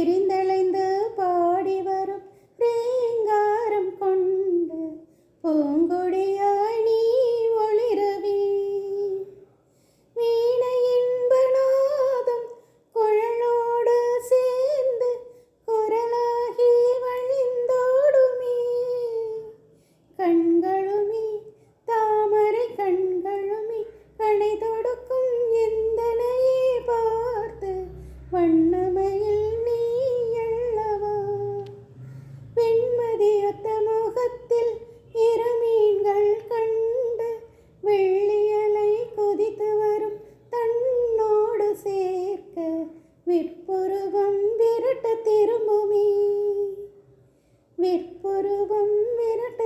விரிந்தளைந்து பாடி வரும் ரீங்காரம் கொண்டு பூங்கொழி சிவத்த முகத்தில் இரமீன்கள் கண்டு வெள்ளியலை கொதித்து வரும் தன்னோடு சேர்க்க விற்புருவம் விரட்ட திரும்புமே. விற்புருவம் விரட்ட